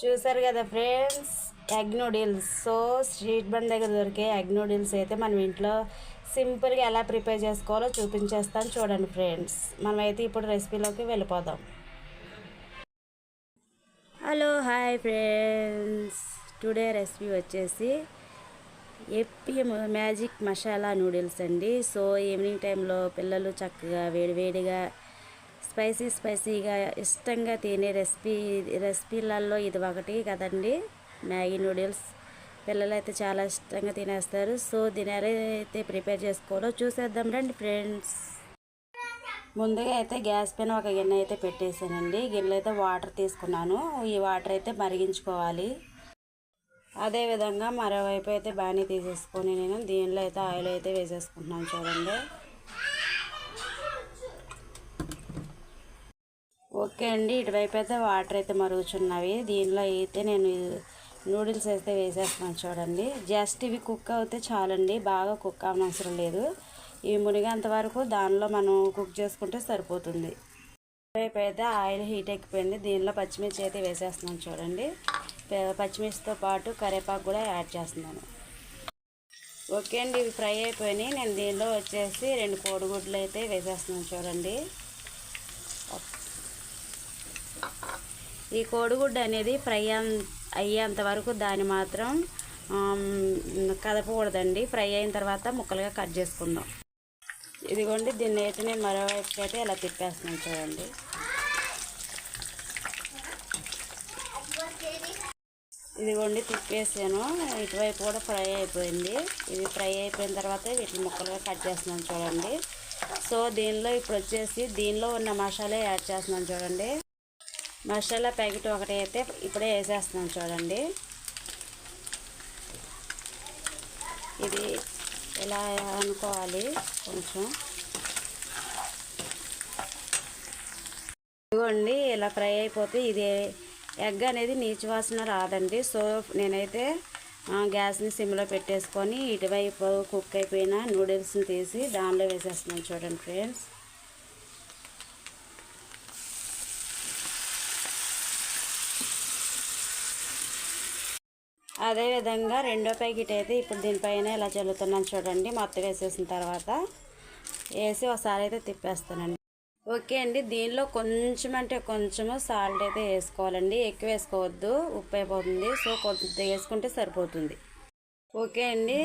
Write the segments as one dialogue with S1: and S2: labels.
S1: చూసారు కదా friends egg noodles. So street bund దగ్గర దొరికే ఎగ్ నూడిల్స్ అయితే మనం ఇంట్లో సింపుల్గా ఎలా ప్రిపేర్ చేసుకోవాలో చూపించేస్తాను చూడండి ఫ్రెండ్స్. మనమైతే ఇప్పుడు రెసిపీలోకి వెళ్ళిపోదాం. Hello hi friends. Today recipe వచ్చేసి ఎప్పి మ్యాజిక్ మసాలా నూడిల్స్ అండి. సో ఈవినింగ్ టైంలో పిల్లలు చక్కగా వేడివేడిగా స్పైసీ స్పైసీగా ఇష్టంగా తినే రెసిపీ రెసిపీలలో ఇది ఒకటి కదండి. Maggi noodles. పిల్లలు అయితే చాలా ఇష్టంగా తినేస్తారు. సో దీని అయితే ప్రిపేర్ చేసుకోవాలో చూసేద్దాం రండి ఫ్రెండ్స్. ముందుగా అయితే గ్యాస్ పైన ఒక గిన్నె అయితే పెట్టేసానండి గిన్నెలో అయితే వాటర్ తీసుకున్నాను. ఈ వాటర్ అయితే మరిగించుకోవాలి. అదేవిధంగా మరోవైపు అయితే బాగానే తీసేసుకొని నేను దీనిలో అయితే ఆయిల్ అయితే వేసేసుకుంటున్నాను చూడండి. ఓకే అండి. ఇటువైపు అయితే వాటర్ అయితే మరుగుచున్నవి. దీనిలో అయితే నేను నూడిల్స్ అయితే వేసేస్తున్నాను చూడండి. జస్ట్ ఇవి కుక్ అవుతే చాలండి. బాగా కుక్ అవనవసరం లేదు. ఇవి మునిగేంత వరకు దానిలో మనం కుక్ చేసుకుంటే సరిపోతుంది. ఇటువైపు అయితే ఆయిల్ హీట్ ఎక్కిపోయింది. దీనిలో పచ్చిమిర్చి అయితే వేసేస్తున్నాను చూడండి. పచ్చిమిర్చితో పాటు కరివేపాకు కూడా యాడ్ చేస్తున్నాను. ఓకే అండి. ఇవి ఫ్రై అయిపోయినాయి. నేను దీనిలో వచ్చేసి రెండు కోడిగుడ్లు అయితే వేసేస్తున్నాను చూడండి. ఈ కోడిగుడ్డు అనేది ఫ్రై అయ్యేంత వరకు దాన్ని మాత్రం కదపకూడదండి. ఫ్రై అయిన తర్వాత ముక్కలుగా కట్ చేసుకుందాం. ఇదిగోండి దీన్ని అయితే నేను మరోవైపు అయితే ఇలా తిప్పేస్తున్నాను చూడండి. ఇదిగోండి తిప్పేసాను. ఇటువైపు కూడా ఫ్రై అయిపోయింది. ఇది ఫ్రై అయిపోయిన తర్వాత వీటిని ముక్కలుగా కట్ చేస్తున్నాను చూడండి. సో దీనిలో ఇప్పుడు వచ్చేసి దీనిలో ఉన్న మసాలా యాడ్ చేస్తున్నాను చూడండి. మసాలా ప్యాకెట్ ఒకటి అయితే ఇప్పుడే వేసేస్తున్నాను చూడండి. ఇది ఇలా అనుకోవాలి కొంచెం? ఇదిగోండి ఇలా ఫ్రై అయిపోతే ఇది ఎగ్ అనేది నీచు వాసన రాదండి. సో నేనైతే గ్యాస్ని సిమ్లో పెట్టేసుకొని ఇటువైపు కుక్ అయిపోయిన నూడిల్స్ని తీసి దానిలో వేసేస్తున్నాను చూడండి ఫ్రెండ్స్. అదేవిధంగా రెండో ప్యాకెట్ అయితే ఇప్పుడు దీనిపైన ఇలా చల్లుతున్నాను చూడండి. మొత్తం వేసేసిన తర్వాత వేసి ఒకసారి అయితే తిప్పేస్తానండి. ఓకే అండి. దీనిలో కొంచెం అంటే కొంచెము సాల్ట్ అయితే వేసుకోవాలండి. ఎక్కువ వేసుకోవద్దు. ఉప్పు అయిపోతుంది. సో కొద్ది వేసుకుంటే సరిపోతుంది. ఓకే అండి.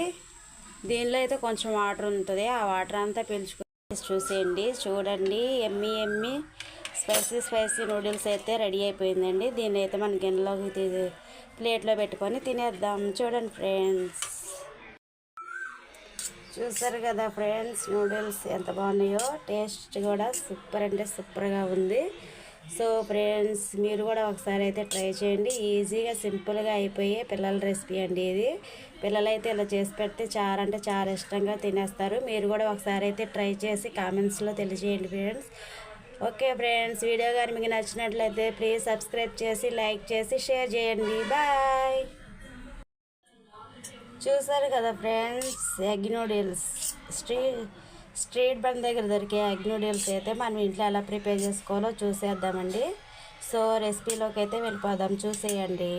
S1: దీనిలో అయితే కొంచెం వాటర్ ఉంటుంది. ఆ వాటర్ అంతా పీల్చుకుని చూసేయండి. చూడండి. ఎమ్మి ఎమ్మి. స్పైసీ స్పైసీ నూడిల్స్ అయితే రెడీ అయిపోయిందండి. దీన్ని అయితే మన గిన్నెలోకి ప్లేట్లో పెట్టుకొని తినేద్దాం. చూడండి ఫ్రెండ్స్. చూసారు కదా ఫ్రెండ్స్ నూడిల్స్ ఎంత బాగున్నాయో. టేస్ట్ కూడా సూపర్ అంటే సూపర్గా ఉంది. సో ఫ్రెండ్స్ మీరు కూడా ఒకసారి అయితే ట్రై చేయండి. ఈజీగా సింపుల్గా అయిపోయే పిల్లల రెసిపీ అండి ఇది. పిల్లలైతే ఇలా చేసి పెడితే చాలా అంటే చాలా ఇష్టంగా తినేస్తారు. మీరు కూడా ఒకసారి అయితే ట్రై చేసి కామెంట్స్లో తెలియజేయండి ఫ్రెండ్స్. ఓకే ఫ్రెండ్స్ వీడియో కానీ మీకు నచ్చినట్లయితే ప్లీజ్ సబ్స్క్రైబ్ చేసి లైక్ చేసి షేర్ చేయండి. బాయ్. చూసారు కదా friends egg noodles. Street street bund దగ్గర దొరికే ఎగ్ నూడిల్స్ అయితే మనం ఇంట్లో ఎలా ప్రిపేర్ చేసుకోవాలో చూసేద్దామండి. సో రెసిపీలోకి అయితే వెళ్ళిపోదాం చూసేయండి.